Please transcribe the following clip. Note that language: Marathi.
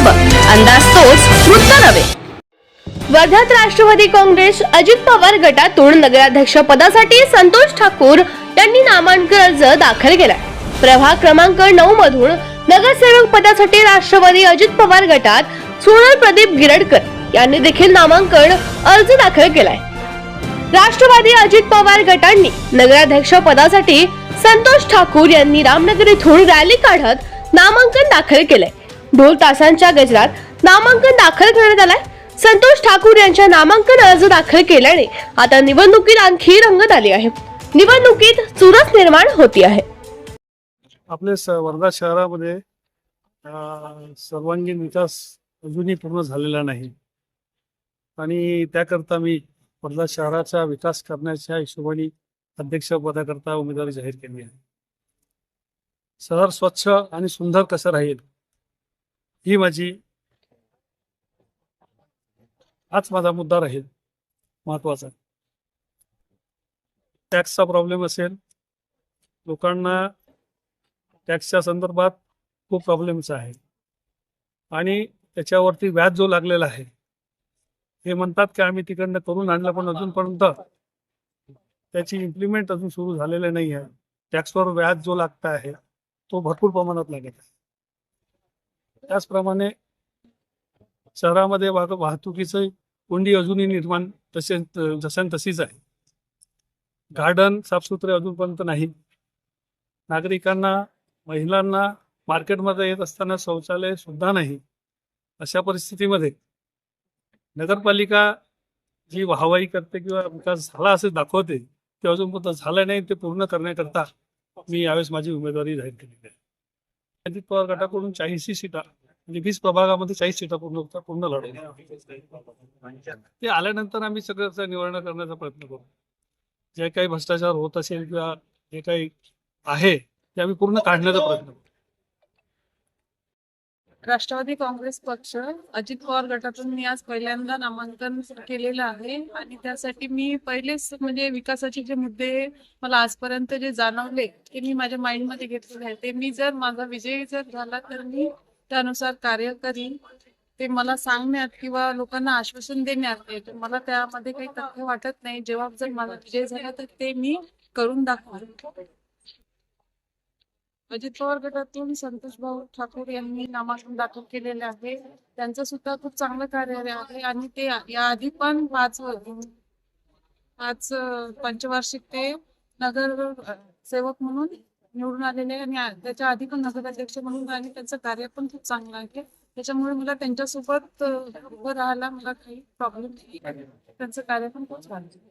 आज तोच वृत्त नव्हे. वर्ध्यात राष्ट्रवादी काँग्रेस अजित पवार गटातून नगराध्यक्ष पदासाठी संतोष ठाकूर यांनी नामांकन अर्ज दाखल केलाय प्रभाग क्रमांक नऊ मधून नगरसेवक पदासाठी राष्ट्रवादी अजित पवार गटात सोनल प्रदीप गिरडकर यांनी देखील नामांकन अर्ज दाखल केलाय. राष्ट्रवादी अजित पवार गटांनी नगराध्यक्ष पदासाठी संतोष ठाकूर यांनी रामनगर इथून रॅली काढत नामांकन दाखल केलंय. ढोल तासांच्या गजरात नामांकन दाखल करण्यात आलाय. संतोष ठाकूर यांच्या नामांकन अर्ज दाखल केल्याने आता निवडणुकीत आणखी रंगत आली आहे. निवडणुकीत चुरस निर्माण होती आहे. आपल्या वर्धा शहरामध्ये सर्वांगीण विकास अजूनही पूर्ण झालेला नाही. आणि त्याकरता मी वर्धा शहराचा विकास करण्याच्या हिशोबाने अध्यक्षपदाकरता उमेदवारी जाहीर केली आहे. शहर स्वच्छ आणि सुंदर कसं राहील? ही माझी हाच माझा मुद्दा राहील महत्त्वाचा. टॅक्सचा प्रॉब्लेम असेल लोकांना टॅक्सच्या संदर्भात खूप प्रॉब्लेम्स आहे आणि त्याच्यावरती व्याज जो लागलेला आहे हे म्हणतात की आम्ही तिकडनं करून आणलं पण अजूनपर्यंत त्याची इम्प्लिमेंट अजून सुरू झालेलं नाही आहे टॅक्सवर व्याज जो लागता आहे तो भरपूर प्रमाणात लागत आहे. त्याचप्रमाणे शहरामध्ये वाहक वाहतुकीचं कोंडी अजूनही निर्माण तसे जसं तशीच आहे. गार्डन साफसुथरे अजूनपर्यंत नाही. नागरिकांना महिलांना मार्केटमध्ये येत असताना शौचालय सुद्धा नाही. अशा परिस्थितीमध्ये नगरपालिका जी वाहवाही करते किंवा विकास झाला असे दाखवते ते अजूनपर्यंत झालं नाही ते पूर्ण करण्याकरता मी यावेळेस माझी उमेदवारी जाहीर केलेली आहे. अजित पवार गटाकडून चाळीसही सीटा म्हणजे वीस प्रभागामध्ये चाळीस सीटा पूर्ण पूर्ण लढवल्या ते आल्यानंतर आम्ही सगळं निवारण करण्याचा प्रयत्न करू. जे काही भ्रष्टाचार होत असेल किंवा जे काही आहे ते आम्ही पूर्ण काढण्याचा प्रयत्न करू. राष्ट्रवादी काँग्रेस पक्ष अजित पवार गटातून मी आज पहिल्यांदा नामांकन केलेलं आहे. आणि त्यासाठी मी पहिलेच म्हणजे विकासाचे जे मुद्दे मला आजपर्यंत जे जाणवले ते मी माझ्या माइंडमध्ये घेतलेले आहे. ते मी जर माझा विजय जर झाला तर मी त्यानुसार कार्य करीन. ते मला सांगण्यात किंवा लोकांना आश्वासन देण्यात मला त्यामध्ये काही तथ्य वाटत नाही. जेव्हा जर माझा विजय झाला तर ते मी करून दाखवा म्हणजे अजित पवार गटातून संतोष भाऊ ठाकूर यांनी नामांकन दाखल केलेले आहे. त्यांचं सुद्धा खूप चांगलं कार्य आहे आणि ते याआधी पण पाच पाच पंचवार्षिक ते नगर सेवक म्हणून निवडून आलेले आणि त्याच्या आधी पण नगराध्यक्ष म्हणून आणि त्यांचं कार्य पण खूप चांगलं आहे. त्याच्यामुळे मला त्यांच्यासोबत उभं राहायला मला काही प्रॉब्लेम नाही. त्यांचं कार्य पण खूप चांगलं आहे.